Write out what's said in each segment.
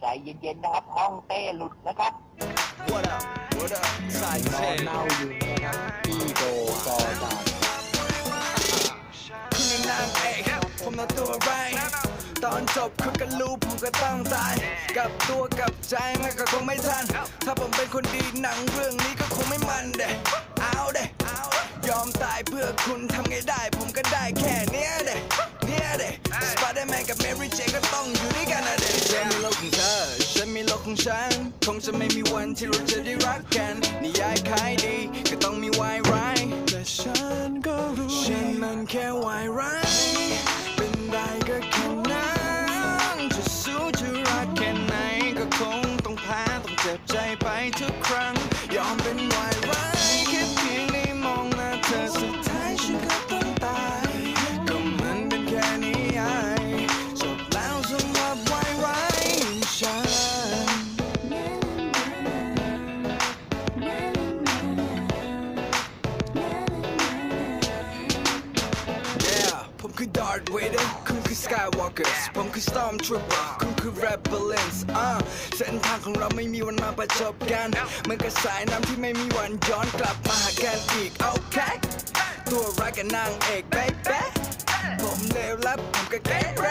ใจเย็นๆนะครับห้องเต้หลุดนะครับ What up? What up? สายนเทอนเน่าอยู่นะครับพี่โดจอจานคือนางเอกผมนอนตัวไรายตอนจบคุณก็รู้ผมก็ต้องตายกับตัวกับใจมันก็คงไม่ทัน ถ้าผมเป็นคนดีหนังเรื่องนี้ก็คงไม่มันเด้เอาเด้ยอมตายเพื่อคุณ ฉัน คงจะไม่มีวันที่เราจะได้รักกัน นิยายขายดีก็ต้องมีวายร้าย แต่ฉันก็รู้ฉันมันแค่วายร้าย เป็นได้ก็แค่นั้นจะสู้จะรักแค่ไหนก็คงต้องแพ้ต้องเจ็บใจไปทุกครั้ง Darth Vader คุณคือ Skywalker ผมคือ Stormtrooper คุณคือ Rebellins อ่าเส้นทางของเราไม่มีวันมาประจบกันเหมือนกับสายน้ำที่ไม่มีวันย้อนกลับมาหากันอีก โอเค ตัวร้ายกับนางเอก baby ผมเลวและผมก็แก่แร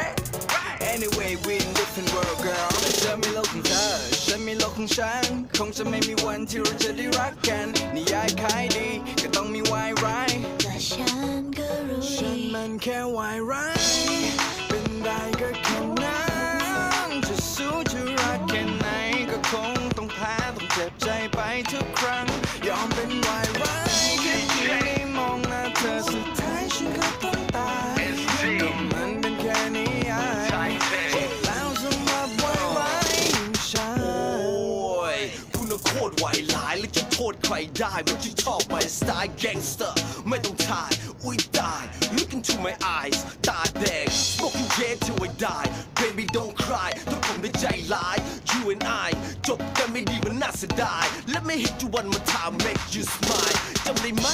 Anyway we in different world girl เธอมีโลกของเธอฉันมีโลกของฉัน คงจะไม่มีวันที่เราจะได้รักกันนิยายขายดีก็ต้องมีวายร้าย แค่วายร้ายเป็นได้ก็แค่นั้น จะโทษใครได้มันจะชอบไปสไตล์แก๊งสเตอร์ไม่ต้องทาย อุ้ยตาย Look into my eyes ตาแดง Smoking jet till I die Baby don't cry ถ้าผมได้ใจร้าย You and I จบกันไม่ดีมันน่าเสียดาย Let me hit you one more time make you smile จำได้ไหม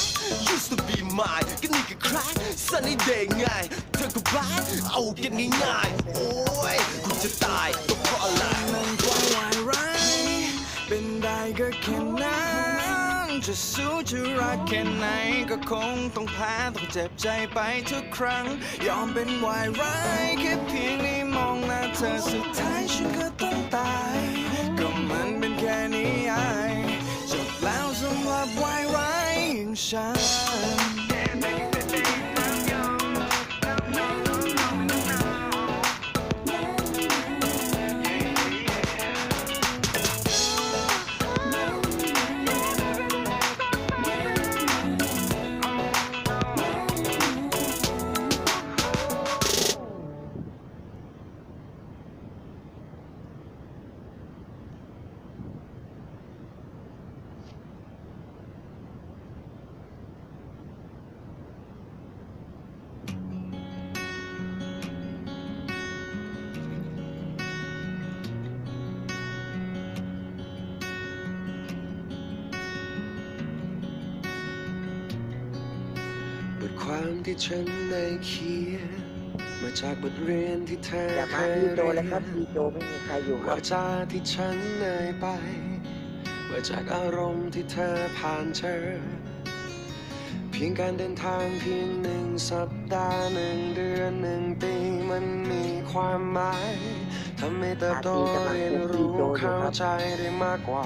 Used to be mine ก็นี่ก็คล้าย Sunny day ไงเธอก็บ้าเอากันง่ายๆโอ้ยคุณจะตายก็เพราะอะไรมันก็วายร้ายเป็นได้ก็แค่นั้น จะสู้จะรักแค่ไหนก็คงต้องแพ้ต้องเจ็บใจไปทุกครั้ง ยอมเป็นวายร้ายแค่เพียงได้มองหน้าเธอสุดท้ายฉันก็ต้องตาย ก็มันเป็นแค่นิยายจบแล้วสำหรับวายร้ายอย่างฉัน บทความที่ฉันได้เขียนมาจากบทเรียนที่เธออย่าเคมายพี่โดเรีเลยยครับนพี่โดไม่มีใครอยู่ครัวาบจาที่ฉันเอ่ยไปว่าจากอารมณ์ที่เธอผ่านเจอเพียงการเดินทางเพียงหนึ่งสัปดาห์หนึ่งเดือนหนึ่งปีมันมีความหมายทำให้เติบโตเรียนรู้เข้าใจได้มากกว่า